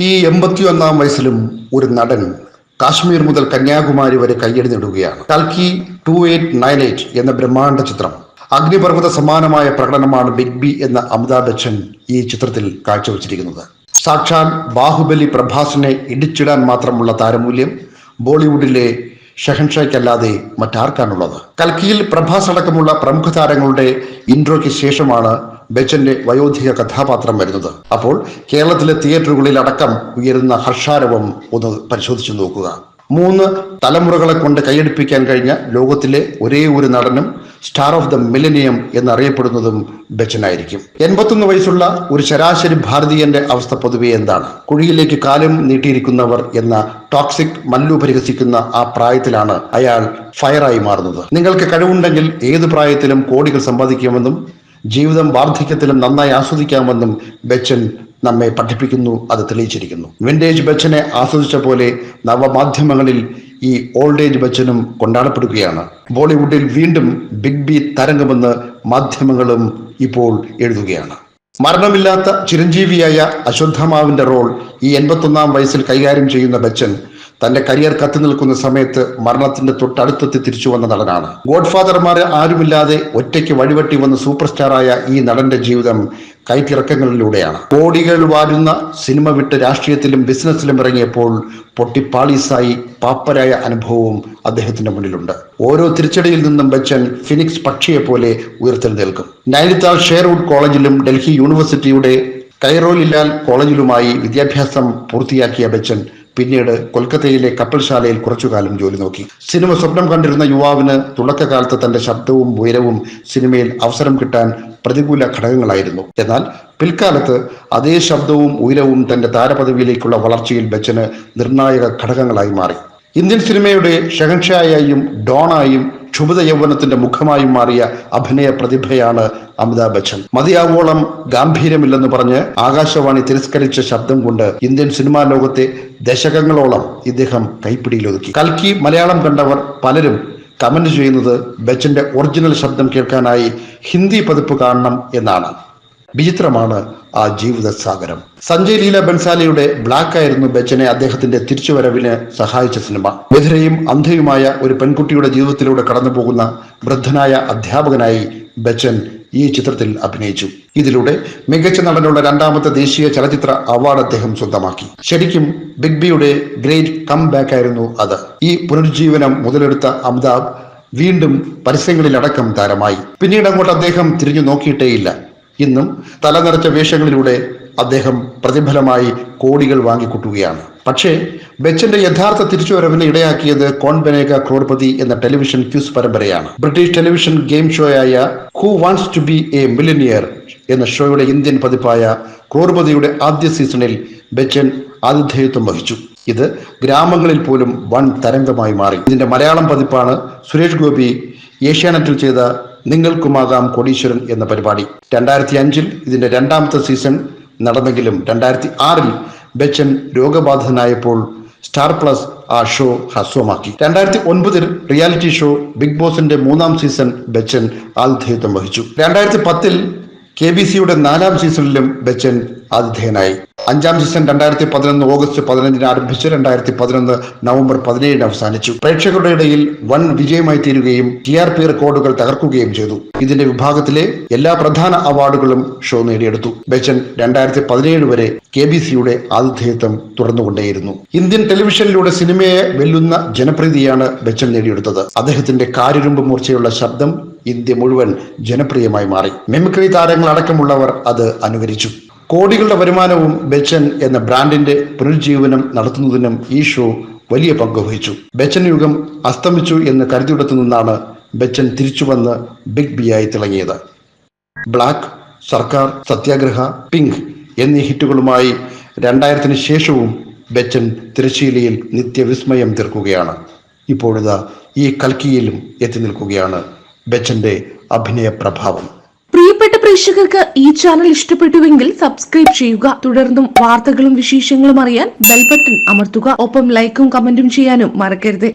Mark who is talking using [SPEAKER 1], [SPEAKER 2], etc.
[SPEAKER 1] ഈ എൺപത്തിയൊന്നാം വയസ്സിലും ഒരു നടൻ കാശ്മീർ മുതൽ കന്യാകുമാരി വരെ കയ്യടി കൽക്കി ടു എയ്റ്റ് നയൻ എയ്റ്റ് എന്ന ബ്രഹ്മാണ്ഡ ചിത്രം. അഗ്നിപർവത സമാനമായ പ്രകടനമാണ് ബിഗ് ബി എന്ന അമിതാഭ് ബച്ചൻ ഈ ചിത്രത്തിൽ കാഴ്ചവെച്ചിരിക്കുന്നത്. സാക്ഷാൻ ബാഹുബലി പ്രഭാസിനെ ഇടിച്ചിടാൻ മാത്രമുള്ള താരമൂല്യം ബോളിവുഡിലെ ഷഹൻഷായ്ക്കല്ലാതെ മറ്റാർക്കാണുള്ളത്. കൽക്കിയിൽ പ്രഭാസ് അടക്കമുള്ള പ്രമുഖ താരങ്ങളുടെ ഇൻട്രോയ്ക്ക് ശേഷമാണ് ബച്ചന്റെ വയോധിക കഥാപാത്രം വരുന്നത്. അപ്പോൾ കേരളത്തിലെ തിയേറ്ററുകളിൽ അടക്കം ഉയരുന്ന ഹർഷാരവം ഒന്ന് പരിശോധിച്ചു നോക്കുക. മൂന്ന് തലമുറകളെ കൊണ്ട് കൈയടിപ്പിക്കാൻ കഴിഞ്ഞ ലോകത്തിലെ ഒരേ ഒരു നടനും സ്റ്റാർ ഓഫ് ദ മിലനിയം എന്നറിയപ്പെടുന്നതും ബച്ചനായിരിക്കും. എൺപത്തൊന്ന് വയസ്സുള്ള ഒരു ശരാശരി ഭാരതീയന്റെ അവസ്ഥ പൊതുവെ എന്താണ്? കുഴിയിലേക്ക് കാലം നീട്ടിയിരിക്കുന്നവർ എന്ന ടോക്സിക് മല്ലു പരിഹസിക്കുന്ന ആ പ്രായത്തിലാണ് അയാൾ ഫയറായി മാറുന്നത്. നിങ്ങൾക്ക് കഴിവുണ്ടെങ്കിൽ ഏത് പ്രായത്തിലും കോടികൾ സമ്പാദിക്കുമെന്നും ജീവിതം വാർദ്ധക്യത്തിലും നന്നായി ആസ്വദിക്കാമെന്നും ബച്ചൻ നമ്മെ പഠിപ്പിക്കുന്നു അത് തെളിയിച്ചിരിക്കുന്നു. വിന്റേജ് ബച്ചനെ ആസ്വദിച്ച പോലെ നവമാധ്യമങ്ങളിൽ ഈ ഓൾഡ് ഏജ് ബച്ചനും കൊണ്ടാടപ്പെടുകയാണ്. ബോളിവുഡിൽ വീണ്ടും ബിഗ് ബി തരംഗമെന്ന് മാധ്യമങ്ങളും ഇപ്പോൾ എഴുതുകയാണ്. മരണമില്ലാത്ത ചിരഞ്ജീവിയായ അശ്വത്ഥമാവിന്റെ റോൾ ഈ എൺപത്തൊന്നാം വയസ്സിൽ കൈകാര്യം ചെയ്യുന്ന ബച്ചൻ തന്റെ കരിയർ കത്തി നിൽക്കുന്ന സമയത്ത് മരണത്തിന്റെ തൊട്ടടുത്തെത്തി തിരിച്ചു വന്ന നടനാണ്. ഗോഡ്ഫാദർമാരെ ആരുമില്ലാതെ ഒറ്റയ്ക്ക് വഴിവെട്ടി വന്ന സൂപ്പർ സ്റ്റാറായ ഈ നടന്റെ ജീവിതം കൈത്തിറക്കങ്ങളിലൂടെയാണ് കോടികൾ വാരുന്ന സിനിമ വിട്ട് രാഷ്ട്രീയത്തിലും ബിസിനസ്സിലും ഇറങ്ങിയപ്പോൾ പൊട്ടിപ്പാളീസായി പാപ്പരായ അനുഭവവും അദ്ദേഹത്തിന്റെ മുന്നിലുണ്ട്. ഓരോ തിരിച്ചടിയിൽ നിന്നും ബച്ചൻ ഫിനിക്സ് പക്ഷിയെ പോലെ ഉയർത്തെഴുന്നേൽക്കും. നൈനിത്താൾ ഷെയർവുഡ് കോളേജിലും ഡൽഹി യൂണിവേഴ്സിറ്റിയുടെ കൈറോലിലാൽ കോളേജിലുമായി വിദ്യാഭ്യാസം പൂർത്തിയാക്കിയ ബച്ചൻ പിന്നീട് കൊൽക്കത്തയിലെ കപ്പൽശാലയിൽ കുറച്ചുകാലം ജോലി നോക്കി. സിനിമ സ്വപ്നം കണ്ടിരുന്ന യുവാവിന് തുടക്കകാലത്ത് തന്റെ ശബ്ദവും ഉയരവും സിനിമയിൽ അവസരം കിട്ടാൻ പ്രതികൂല ഘടകങ്ങളായിരുന്നു. എന്നാൽ പിൽക്കാലത്ത് അതേ ശബ്ദവും ഉയരവും തന്റെ താരപദവിയിലേക്കുള്ള വളർച്ചയിൽ ബച്ചന് നിർണായക ഘടകങ്ങളായി മാറി. ഇന്ത്യൻ സിനിമയുടെ ഷഹൻഷായും ഡോണായും ക്ഷുഭിത യൗവനത്തിന്റെ മുഖമായി മാറിയ അഭിനയ പ്രതിഭയാണ് അമിതാഭ് ബച്ചൻ. മതിയാവോളം ഗാംഭീര്യമില്ലെന്ന് പറഞ്ഞ് ആകാശവാണി തിരസ്കരിച്ച ശബ്ദം കൊണ്ട് ഇന്ത്യൻ സിനിമാ ലോകത്തെ ദശകങ്ങളോളം ഇദ്ദേഹം കൈപ്പിടിയിലൊതുക്കി. കൽക്കി മലയാളം കണ്ടവർ പലരും കമന്റ് ചെയ്യുന്നത് ബച്ചന്റെ ഒറിജിനൽ ശബ്ദം കേൾക്കാനായി ഹിന്ദി പതിപ്പ് കാണണം എന്നാണ്. വിചിത്രമാണ് ആ ജീവിത സാഗരം സഞ്ജയ് ലീല ബൻസാലിയുടെ ബ്ലാക്ക് ആയിരുന്നു ബച്ചനെ അദ്ദേഹത്തിന്റെ തിരിച്ചുവരവിന് സഹായിച്ച സിനിമ. ബധിരയും അന്ധയുമായ ഒരു പെൺകുട്ടിയുടെ ജീവിതത്തിലൂടെ കടന്നുപോകുന്ന വൃദ്ധനായ അധ്യാപകനായി ബച്ചൻ ഈ ചിത്രത്തിൽ അഭിനയിച്ചു. ഇതിലൂടെ മികച്ച നടനുള്ള രണ്ടാമത്തെ ദേശീയ ചലച്ചിത്ര അവാർഡ് അദ്ദേഹം സ്വന്തമാക്കി. ശരിക്കും ബിഗ് ബിയുടെ ഗ്രേറ്റ് കം ബാക്ക് ആയിരുന്നു അത്. ഈ പുനരുജ്ജീവനം മുതലെടുത്ത അമിതാഭ് വീണ്ടും പരസ്യങ്ങളിലടക്കം താരമായി. പിന്നീട് അങ്ങോട്ട് അദ്ദേഹം തിരിഞ്ഞു നോക്കിയിട്ടേയില്ല. ഇന്നും തലനിറച്ച വേഷങ്ങളിലൂടെ അദ്ദേഹം പ്രതിഫലമായി കോടികൾ വാങ്ങിക്കൂട്ടുകയാണ്. പക്ഷേ ബച്ചന്റെ യഥാർത്ഥ തിരിച്ചുവരവിന് ഇടയാക്കിയത് കോൺ ബനേക ക്രോർപതി എന്ന ടെലിവിഷൻ ക്യൂസ് പരമ്പരയാണ്. British television game ഷോയായ who wants to be a millionaire എന്ന ഷോയുടെ ഇന്ത്യൻ പതിപ്പായ ക്രോർപതിയുടെ ആദ്യ സീസണിൽ ബച്ചൻ ആതിഥേയത്വം വഹിച്ചു. ഇത് ഗ്രാമങ്ങളിൽ പോലും വൻ തരംഗമായി മാറി. ഇതിന്റെ മലയാളം പതിപ്പാണ് സുരേഷ് ഗോപി ഏഷ്യാനെറ്റിൽ ചെയ്ത നിങ്ങൾക്കുമാകാം കോടീശ്വരൻ എന്ന പരിപാടി. രണ്ടായിരത്തി അഞ്ചിൽ ഇതിന്റെ രണ്ടാമത്തെ സീസൺ നടന്നെങ്കിലും രണ്ടായിരത്തി ആറിൽ ബച്ചൻ രോഗബാധിതനായപ്പോൾ സ്റ്റാർ പ്ലസ് ആ ഷോ ഹ്രസ്വമാക്കി. രണ്ടായിരത്തി ഒൻപതിൽ റിയാലിറ്റി ഷോ ബിഗ് ബോസിന്റെ മൂന്നാം സീസൺ ബച്ചൻ ആതിഥേയത്വം വഹിച്ചു. രണ്ടായിരത്തി പത്തിൽ കെ ബി സിയുടെ നാലാം സീസണിലും ബച്ചൻ ആതിഥേയനായി. അഞ്ചാം സീസൺ രണ്ടായിരത്തി പതിനൊന്ന് ഓഗസ്റ്റ് പതിനഞ്ചിന് ആരംഭിച്ച് രണ്ടായിരത്തി പതിനൊന്ന് നവംബർ പതിനേഴിന് അവസാനിച്ചു. പ്രേക്ഷകരുടെ ഇടയിൽ വൻ വിജയമായി തീരുകയും ടി ആർ പി റെക്കോർഡുകൾ തകർക്കുകയും ചെയ്തു. ഇതിന്റെ വിഭാഗത്തിലെ എല്ലാ പ്രധാന അവാർഡുകളും ഷോ നേടിയെടുത്തു. ബച്ചൻ രണ്ടായിരത്തി പതിനേഴ് വരെ കെ ബി സിയുടെ ആതിഥേയത്വം തുറന്നുകൊണ്ടേയിരുന്നു ഇന്ത്യൻ ടെലിവിഷനിലൂടെ സിനിമയെ വെല്ലുന്ന ജനപ്രീതിയാണ് ബച്ചൻ നേടിയെടുത്തത്. അദ്ദേഹത്തിന്റെ കാരിരുമ്പ് മൂർച്ചയുള്ള ശബ്ദം ഇന്ത്യ മുഴുവൻ ജനപ്രിയമായി മാറി. മെമിക്രി താരങ്ങൾ അടക്കമുള്ളവർ അത് അനുകരിച്ചു. കോടികളുടെ വരുമാനവും ബച്ചൻ എന്ന ബ്രാൻഡിന്റെ പുനരുജ്ജീവനം നടത്തുന്നതിനും ഈ ഷോ വലിയ പങ്ക് വഹിച്ചു. ബച്ചൻ യുഗം അസ്തമിച്ചു എന്ന് കരുതിയിടത്തു നിന്നാണ് ബച്ചൻ തിരിച്ചുവന്ന് ബിഗ് ബി ആയി തിളങ്ങിയത്. ബ്ലാക്ക് സർക്കാർ സത്യാഗ്രഹ പിങ്ക് എന്നീ ഹിറ്റുകളുമായി രണ്ടായിരത്തിന് ശേഷവും ബച്ചൻ തിരശ്ശീലയിൽ നിത്യവിസ്മയം തീർക്കുകയാണ്. ഇപ്പോഴിതാ ഈ കൽക്കിയിലും എത്തി നിൽക്കുകയാണ്. ബച്ചന്റെ അഭിനയ പ്രഭാവം.
[SPEAKER 2] പ്രിയപ്പെട്ട പ്രേക്ഷകർക്ക് ഈ ചാനൽ ഇഷ്ടപ്പെട്ടുവെങ്കിൽ സബ്സ്ക്രൈബ് ചെയ്യുക. തുടർന്നും വാർത്തകളും വിശേഷങ്ങളും അറിയാൻ ബെൽ ബട്ടൺ അമർത്തുക. ഒപ്പം ലൈക്കും കമന്റും ചെയ്യാനും മറക്കരുത്.